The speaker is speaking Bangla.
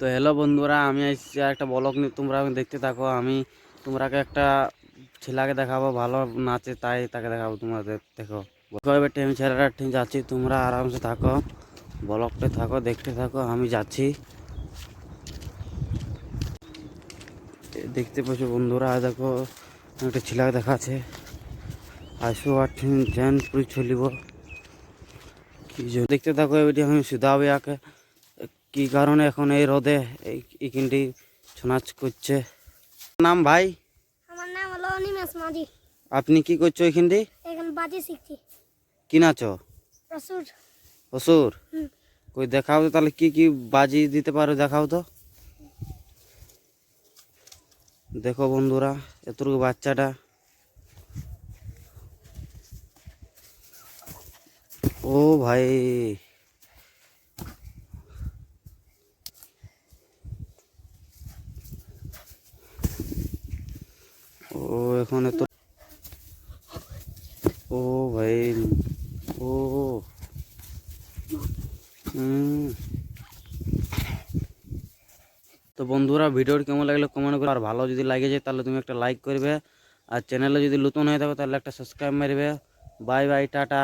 তো হ্যালো বন্ধুরা, আমি এসেছি একটা ব্লগ নিয়ে। তোমরা দেখতে থাকো, আমি তোমরাকে একটা ছেলেকে দেখাবো, ভালো নাচে, তাই তাকে দেখাবো তোমাদের দেখো। এবার টিম ছেলেরা ঠিক যাচ্ছি, তোমরা আরামসে থাকো ব্লগটা থাকো, দেখতে থাকো, আমি যাচ্ছি। দেখতে পাচ্ছ বন্ধুরা, দেখো একটা ছেলেকে দেখাচ্ছে। আসো আর ঠিক জ্যান পুরি চলিব। কি দেখতে থাকো, এবার আমি সুদাবে আকে কি কারণে এখন এই রোদে এই এখানটি ছনাচ করছে? নাম ভাই? আমার নাম হলো অনিমেষ মাঝি। আপনি কি করছ এখানটি? এখানে বাজি শিখছি। কি নাচো? অসুর? হুম। কই দেখাও তো তাহলে কি কি বাজি দিতে পারো দেখাও তো। দেখো বন্ধুরা এতটুকু বাচ্চাটা। ও ভাই। ও এখানে তো ও ভাই, ও। তো বন্ধুরা, ভিডিওটি কেমন লাগল কমেন্ট করে আর ভালো যদি লাগে যায়, তাহলে তুমি একটা লাইক করবে। আর চ্যানেলে যদি নতুন হয়ে থাকো, তাহলে একটা সাবস্ক্রাইব মারবে। Bye bye tata.